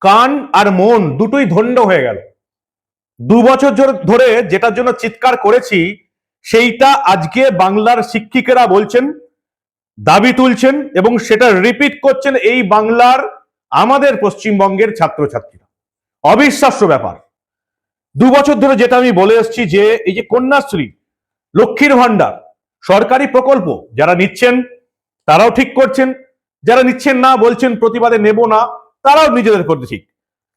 কান আর মন দুটোই ধন্য হয়ে গেল। দু বছর ধরে যেটার জন্য চিৎকার করেছি, সেইটা আজকে বাংলার শিক্ষিকেরা বলছেন, দাবি তুলছেন এবং সেটা রিপিট করছেন এই বাংলার আমাদের পশ্চিমবঙ্গের ছাত্রছাত্রীরা। অবিশ্বাস্য ব্যাপার। দু বছর ধরে যেটা আমি বলে এসেছি যে, এই যে কন্যাশ্রী, লক্ষ্মীর ভান্ডার সরকারি প্রকল্প যারা নিচ্ছেন, তারাও ঠিক করছেন। যারা নিচ্ছেন না বলছেন, প্রতিবাদে নেব না। তারাও নিজেদের করতে ঠিক।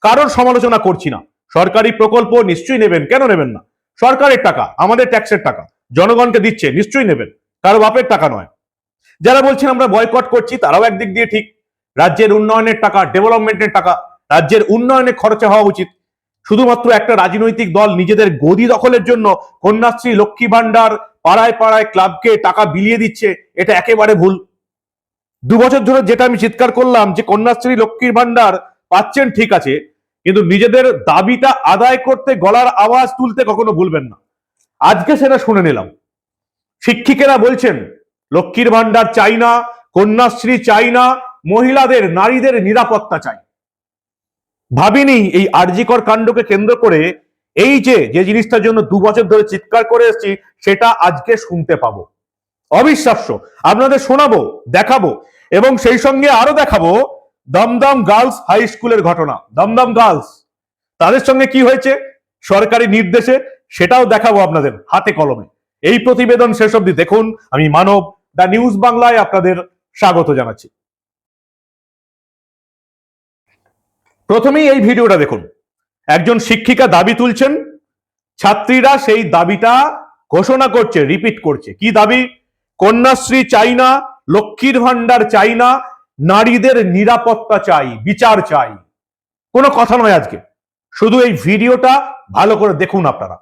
কারোর সমালোচনা করছি না। সরকারি প্রকল্প নিশ্চয়ই নেবেন। কেন নেবেন না? সরকারের টাকা, আমাদের ট্যাক্সের টাকা। জনগণকে দিচ্ছে, নিশ্চয়ই নেবেন। কারও বাপের টাকা নয়। যারা বলছেন আমরা বয়কট করছি, তারাও একদিক দিয়ে ঠিক। রাজ্যের উন্নয়নের টাকা, ডেভেলপমেন্টের টাকা, রাজ্যের উন্নয়নে খরচা হওয়া উচিত। শুধুমাত্র একটা রাজনৈতিক দল নিজেদের গদি দখলের জন্য কন্যাশ্রী, লক্ষ্মী ভান্ডার পাড়ায় পাড়ায় ক্লাবকে টাকা বিলিয়ে দিচ্ছে, এটা একেবারে ভুল। দু বছর ধরে যেটা আমি চিৎকার করলাম যে কন্যাশ্রী লক্ষ্মীর ভান্ডার পাচ্ছেন ঠিক আছে, কিন্তু নিজেদের দাবিটা আদায় করতে গলার আওয়াজ তুলতে কখনো ভুলবেন না। আজকে সেটা শুনে নিলাম। শিক্ষিকেরা বলছেন, লক্ষ্মীর ভান্ডার চাই না, কন্যাশ্রী চাই না, মহিলাদের, নারীদের নিরাপত্তা চাই। ভাবিনি এই আরজিকর কাণ্ডকে কেন্দ্র করে এই যে যে জিনিসটার জন্য দু বছর ধরে চিৎকার করে এসেছি, সেটা আজকে শুনতে পাবো। অবিশ্বাস্য। আপনাদের শোনাবো, দেখাবো এবং সেই সঙ্গে আরও দেখাবো দমদম গার্লস হাই স্কুলের ঘটনা। দমদম গার্লস, তাদের সঙ্গে কি হয়েছে? সরকারি নির্দেশে সেটাও দেখাবো আপনাদের হাতে কলমে। এই প্রতিবেদন শেষ অবধি দেখুন। আমি মানব, দ্য নিউজ বাংলায় আপনাদের স্বাগত জানাচ্ছি। প্রথমেই এই ভিডিওটা দেখুন। একজন শিক্ষিকা দাবি তুলছেন, ছাত্রীরা সেই দাবিটা ঘোষণা করছে, রিপিট করছে। কি দাবি? কন্যাশ্রী চাই না, লক্ষ্মীর ভান্ডার চাই না, নারীদের নিরাপত্তা চাই, বিচার চাই। কোনো কথা নয় আজকে। শুধু এই ভিডিওটা ভালো করে দেখুন আপনারা।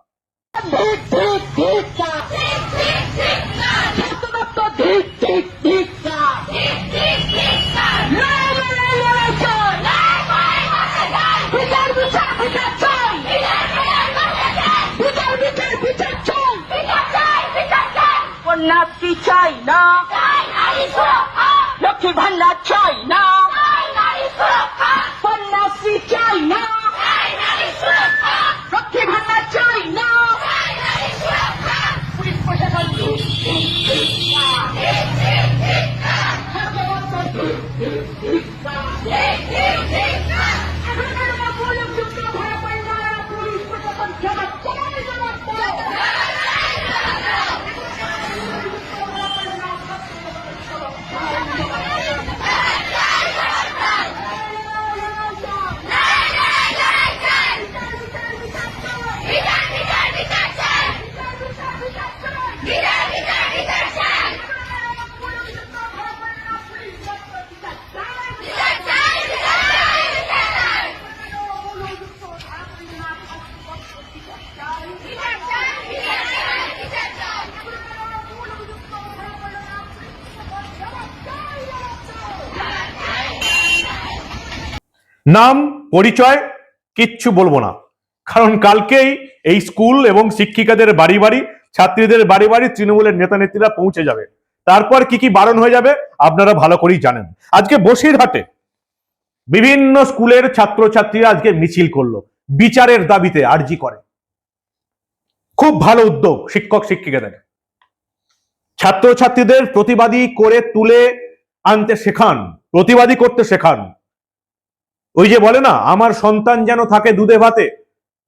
কন্যাশ্রী চাই না লক্ষ্মী ভান্ডার চাই না কন্যাশ্রী চাই না লক্ষ্মী ভান্ডার চাই না পুলিশ প্রশাসন ধিক নাম, পরিচয় কিচ্ছু বলব না। কারণ কালকেই এই স্কুল এবং শিক্ষিকাদের বাড়ি বাড়ি, ছাত্রীদের বাড়ি বাড়ি তৃণমূলের নেতা নেত্রীরা পৌঁছে যাবে। তারপর কি কি বারণ হয়ে যাবে আপনারা ভালো করেই জানেন। আজকে বসিরহাটে বিভিন্ন স্কুলের ছাত্রছাত্রীরা আজকে মিছিল করল, বিচারের দাবিতে আর্জি করে। খুব ভালো উদ্যোগ শিক্ষক শিক্ষিকাদের। ছাত্রছাত্রীদের প্রতিবাদী করে তুলে আনতে শেখান, প্রতিবাদী করতে শেখান। ওই যে বলে না, আমার সন্তান যেন থাকে দুধে ভাতে।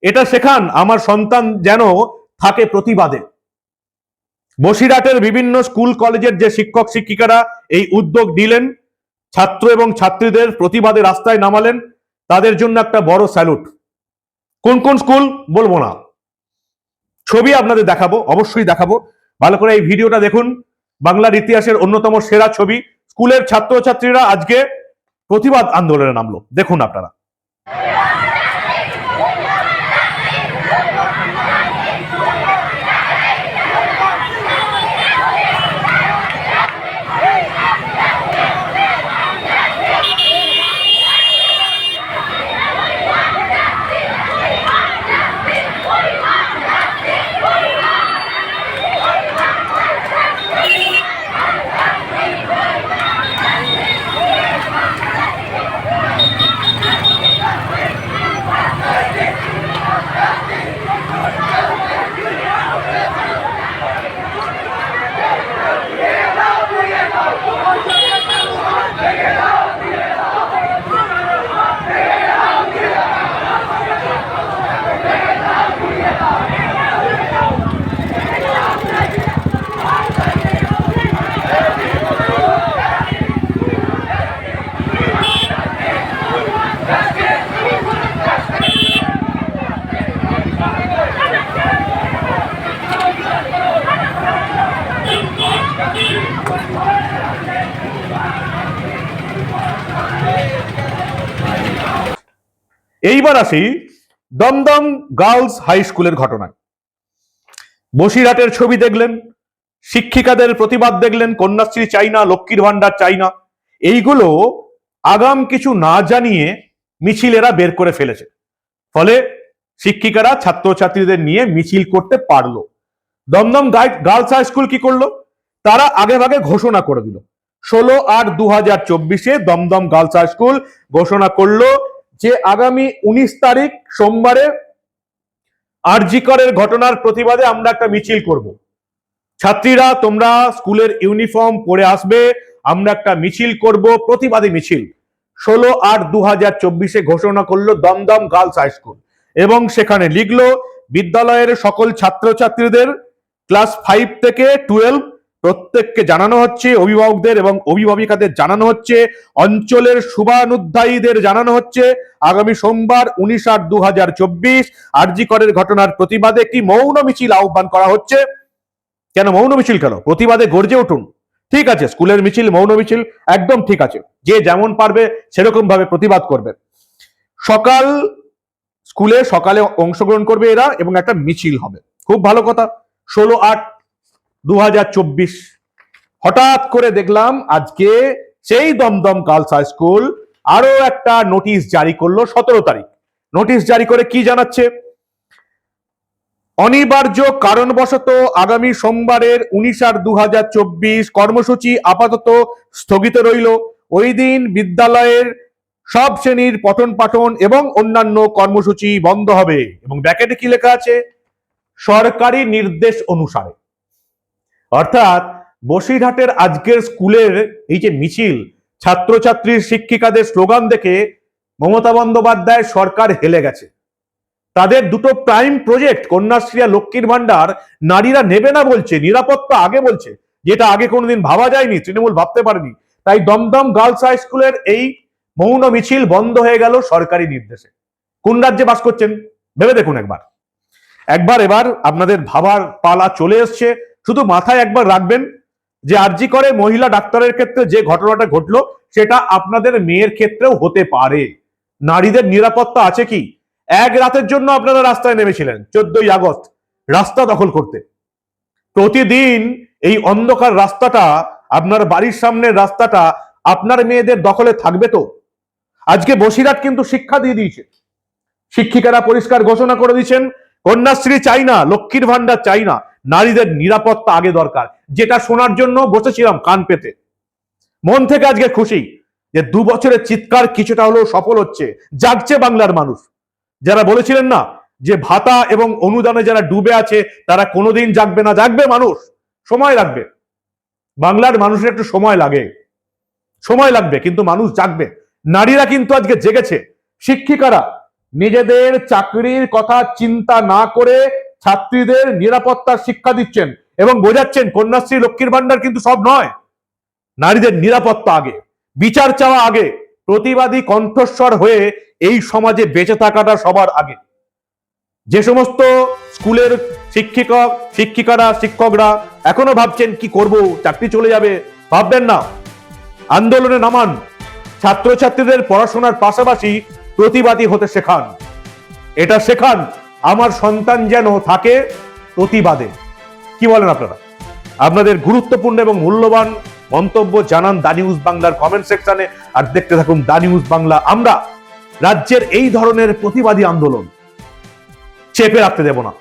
এটা শেখান, আমার সন্তান যেন থাকে প্রতিবাদে। বসিরহাটের বিভিন্ন স্কুল, কলেজের যে শিক্ষক, শিক্ষিকারা এই উদ্যোগ নিলেন ছাত্র এবং ছাত্রীদের প্রতিবাদে রাস্তায় নামালেন, তাদের জন্য একটা বড় স্যালুট। কোন কোন স্কুল? বলব না। ছবি আপনাদের দেখাবো, অবশ্যই দেখাবো। ভালো করে এই ভিডিওটা দেখুন। বাংলার ইতিহাসের অন্যতম সেরা ছবি। স্কুলের ছাত্রছাত্রীরা আজকে প্রতিবাদ আন্দোলনে নামলো। দেখুন আপনারা। এইবার আসি দমদম গার্লস হাই স্কুলের ঘটনায়। বসিরহাটের ছবি দেখলেন, শিক্ষিকাদের প্রতিবাদ দেখলেন, কন্যাশ্রী চাই না লক্ষ্মীর ভাণ্ডার চাই না এইগুলো আগাম কিছু না জানিয়ে মিছিলেরা বের করে ফেলেছে। ফলে শিক্ষিকারা ছাত্রছাত্রীদের নিয়ে মিছিল করতে পারল। দমদম গার্লস হাই স্কুল কি করল? তারা আগে ভাগে ঘোষণা করে দিল। ষোলো আট দু হাজার চব্বিশে দমদম গার্লস হাই স্কুল ঘোষণা করল যে আগামী উনিশ তারিখ সোমবারে আরজিকরের ঘটনার প্রতিবাদে আমরা একটা মিছিল করব। ছাত্রীরা, তোমরা স্কুলের ইউনিফর্ম পরে আসবে, আমরা একটা মিছিল করব, প্রতিবাদী মিছিল। ষোলো আট দু হাজার চব্বিশে ঘোষণা করল দমদম গার্লস হাই স্কুল এবং সেখানে লিখলো, বিদ্যালয়ের সকল ছাত্রছাত্রীদের ক্লাস ফাইভ থেকে টুয়েলভ প্রত্যেককে জানানো হচ্ছে, অভিভাবকদের এবং অভিভাবিকাদের জানানো হচ্ছে, অঞ্চলের শুভানুধ্যায়ীদের জানানো হচ্ছে। আগামী সোমবার উনিশ আট দু হাজার চব্বিশ, আরজি করের ঘটনার প্রতিবাদে একটি মৌন মিছিল আহ্বান করা হচ্ছে? কেন মৌন মিছিল কেন? প্রতিবাদে গর্জে উঠুন। ঠিক আছে, স্কুলের মিছিল, মৌন মিছিল, একদম ঠিক আছে। যে যেমন পারবে সেরকম ভাবে প্রতিবাদ করবে। সকাল, স্কুলে সকালে অংশগ্রহণ করবে এরা এবং একটা মিছিল হবে। খুব ভালো কথা। ষোলো আট দু হাজার চব্বিশ। হঠাৎ করে দেখলাম আজকে সেই দমদম গার্লস হাই স্কুল আরও একটা নোটিশ জারি করল সতেরো তারিখ। নোটিশ জারি করে কি জানাচ্ছে? অনিবার্য কারণবশত আগামী সোমবারের উনিশ আট দু কর্মসূচি আপাতত স্থগিত রইল। ওই দিন বিদ্যালয়ের সব শ্রেণির পঠন পাঠন এবং অন্যান্য কর্মসূচি বন্ধ হবে। এবং ব্যাকেটে কি লেখা আছে? সরকারি নির্দেশ অনুসারে। অর্থাৎ বসিরহাটের আজকের স্কুলের এই যে মিছিল ছাত্রছাত্রীর শিক্ষিকাদের স্লোগান দেখে মমতা বন্দ্যোপাধ্যায় সরকার হেলে গেছে। তাদের দুটো প্রাইম প্রজেক্ট, কন্যাশ্রী আর লক্ষ্মীর ভান্ডার নারীরা নেবে না বলছে, নিরাপত্তা আগে বলছে, যেটা আগে কোনোদিন ভাবা যায়নি, তৃণমূল ভাবতে পারেনি। তাই দমদম গার্লস হাই স্কুলের এই মৌন মিছিল বন্ধ হয়ে গেল সরকারি নির্দেশে। কোন রাজ্যে বাস করছেন? ভেবে দেখুন একবার। একবার এবার আপনাদের ভাবার পালা চলে এসছে। শুধু মাথায় একবার রাখবেন যে আরজি করে মহিলা ডাক্তারের ক্ষেত্রে যে ঘটনাটা ঘটলো, সেটা আপনাদের মেয়ের ক্ষেত্রেও হতে পারে। নারীদের নিরাপত্তা আছে কি? এক রাতের জন্য আপনারা রাস্তায় নেমেছিলেন, চোদ্দই আগস্ট, রাস্তা দখল করতে। প্রতিদিন এই অন্ধকার রাস্তাটা, আপনার বাড়ির সামনের রাস্তাটা আপনার মেয়েদের দখলে থাকবে তো? আজকে বসিরহাট কিন্তু শিক্ষা দিয়ে দিয়েছে। শিক্ষিকারা পরিষ্কার ঘোষণা করে দিয়েছেন, কন্যাশ্রী চাই না, লক্ষ্মীর ভান্ডার চাই না। নারীদের নিরাপত্তা আগে দরকার। যেটা শোনার জন্য বসেছিলাম কান পেতে। মন থেকে আজকে খুশি যে দু বছরের চিৎকার কিছুটা হলেও সফল হচ্ছে, জাগছে বাংলার মানুষ। যারা বলেছিলেন না যে ভাতা এবং অনুদানে যারা ডুবে আছে, তারা কোনোদিন জাগবে না। জাগবে মানুষ, সময় লাগবে। বাংলার মানুষের একটু সময় লাগে। সময় লাগবে, কিন্তু মানুষ জাগবে। নারীরা কিন্তু আজকে জেগেছে। শিক্ষিকারা নিজেদের চাকরির কথা চিন্তা না করে ছাত্রীদের নিরাপত্তার শিক্ষা দিচ্ছেন এবং বোঝাচ্ছেন কন্যাশ্রী লক্ষ্মীর ভান্ডার কিন্তু সব নয়। নারীদের নিরাপত্তা আগে, বিচার চাওয়া আগে, প্রতিবাদী কণ্ঠস্বর হয়ে এই সমাজে বেঁচে থাকাটা সবার আগে। যে সমস্ত স্কুলের শিক্ষিকা শিক্ষিকারা, শিক্ষকরা এখনও ভাবছেন কি করব, চাকরি চলে যাবে, ভাববেন না। আন্দোলনে নামান, ছাত্রছাত্রীদের পড়াশোনার পাশাপাশি প্রতিবাদী হতে শেখান। এটা শেখান আমার সন্তান যেন থাকে প্রতিবাদে। কি বলেন আপনারা? আপনাদের গুরুত্বপূর্ণ এবং মূল্যবান মন্তব্য জানান দা নিউজ বাংলার কমেন্ট সেকশনে আর দেখতে থাকুন দা নিউজ বাংলা। আমরা রাজ্যের এই ধরনের প্রতিবাদী আন্দোলন চেপে রাখতে দেব না।